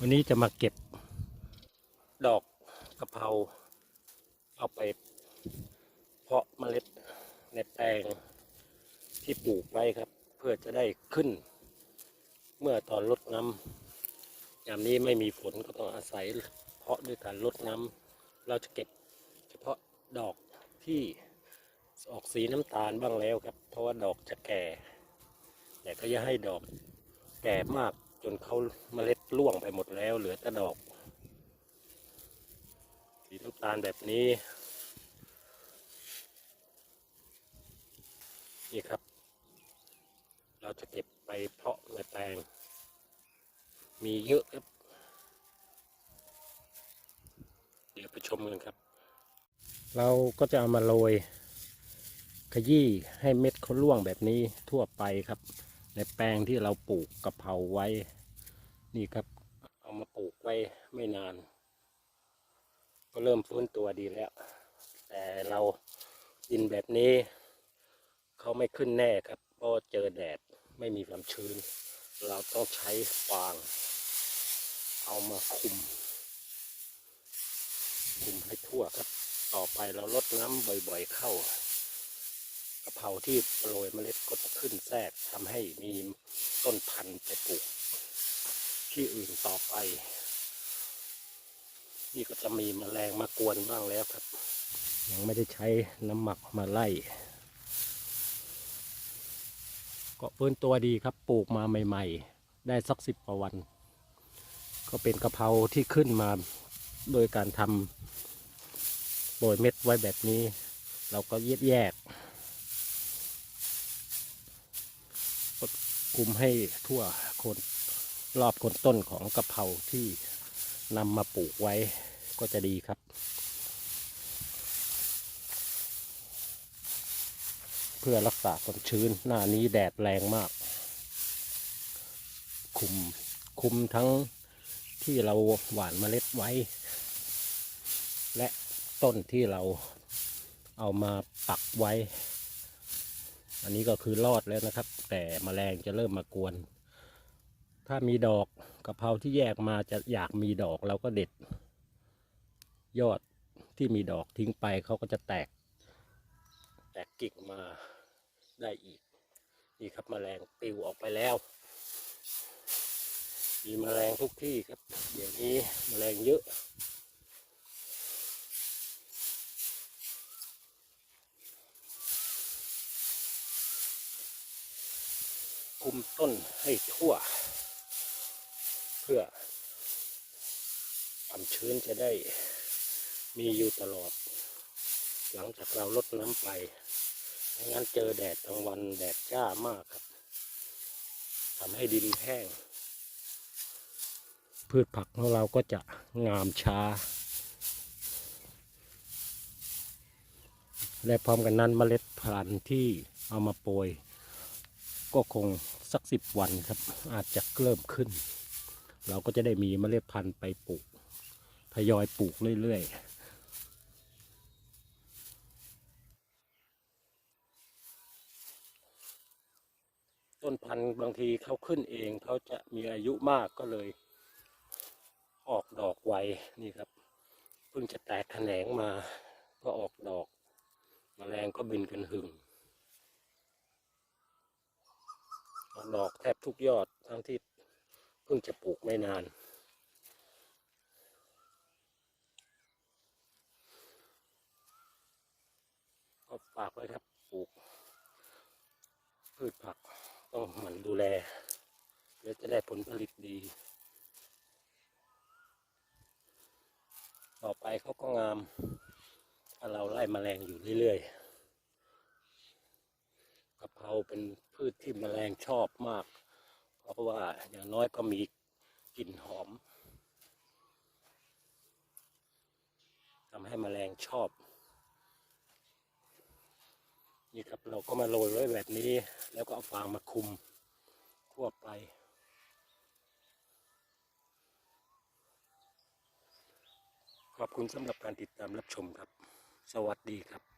วันนี้จะมาเก็บดอกกะเพราเอาไป เพาะเมล็ดในแปลงที่ปลูกไว้ครับ เพื่อจะได้ขึ้น เมื่อตอนรดน้ำยามนี้ไม่มีฝนก็ต้องอาศัย เพาะด้วยการรดน้ำเราจะเก็บเฉพาะดอกที่ออกสีน้ำตาลบ้างแล้วครับ เพราะว่าดอกจะแก่ แต่ก็อย่าให้ดอกแก่มากจนเขาเมล็ด ร่วงไปหมดแล้วเหลือแต่ดอก สีน้ำตาลแบบนี้ นี่ครับ เราจะเก็บไปเพาะในแปลง มีเยอะครับ เดี๋ยวไปชมกันครับ เราก็จะเอามาโรยขยี้ให้เม็ดเขาร่วงแบบนี้ทั่วไปครับ ในแปลงที่เราปลูกกะเพราไว้ นี่ครับ เอามาปลูกไว้ไม่นาน ก็เริ่มฟื้นตัวดีแล้ว แต่เราดินแบบนี้ เขาไม่ขึ้นแน่ครับเพราะเจอแดดไม่มีความชื้น เราต้องใช้ฟาง เอามาคุม คุมให้ทั่วครับ ต่อไปเราลดน้ำบ่อยๆเข้ากะเพราที่โรยเมล็ดก็จะขึ้นแทรกทำให้มีต้นพันธุ์ไปปลูก ที่อื่นต่อไป นี่ก็จะมีแมลงมากวนบ้างแล้วครับ ยังไม่ได้ใช้น้ำหมักมาไล่ก็ฟื้นตัวดีครับปลูกมาใหม่ ๆ ได้สักสิบกว่าวัน ก็เป็นกะเพราที่ขึ้นมาโดยการทำโบยเม็ดไว้แบบนี้ เราก็แยกแยกก็คุมให้ทั่วโคน รอบโคนต้นของกะเพราที่นำมาปลูกไว้ก็จะดีครับ เพื่อรักษาความชื้นหน้านี้แดดแรงมาก คุมคุมทั้งที่เราหว่านเมล็ดไว้ และต้นที่เราเอามาปักไว้ อันนี้ก็คือรอดแล้วนะครับ แต่แมลงจะเริ่มมากวน ถ้ามีดอกกะเพราที่แยกมาจะอยากมีดอกเราก็เด็ด ยอดที่มีดอกทิ้งไปเขาก็จะแตก แตกกิ่งมาได้อีก นี่ครับแมลงปิวออกไปแล้ว มีแมลงทุกที่ครับ เดี๋ยวนี้แมลงเยอะคุมต้นให้ทั่ว พื่อความชื้นจะได้มีอยู่ตลอด หลังจากเราลดน้ำไปไม่งั้นเจอแดดกลางวันแดดจ้ามากครับทำให้ดินแห้ง พืชผักของเราก็จะงามช้า และพร้อมกันนั้นเมล็ดพันธุ์ที่เอามาโปรยก็คงสักสิบวันครับ อาจจะเริ่มขึ้น เราก็จะได้มีเมล็ดพันธุ์ไปปลูกทยอยปลูกเรื่อยๆต้นพันธุ์บางทีเขาขึ้นเองเขาจะมีอายุมากก็เลย ออกดอกไวนี่ครับเพิ่งจะแตกแขนงมา ก็ออกดอกแมลงก็บินกันหึงออกดอกแทบทุกยอดทั้งที่ พิ่งจะปลูกไม่นาน ก็ฝากไว้ครับปลูก พืชผักต้องหมั่นดูแลเดี๋ยวจะได้ผลผลิตดี ต่อไปเขาก็งามถ้าเราไล่แมลงอยู่เรื่อยๆกะเพราเป็นพืชที่แมลงชอบมาก เพราะว่าอย่างน้อยก็มีกลิ่นหอมทำให้แมลงชอบ นี่ครับเราก็มาโรยไว้แบบนี้ แล้วก็เอาฟางมาคุมทั่วไปขอบคุณสำหรับการติดตามรับชมครับ สวัสดีครับ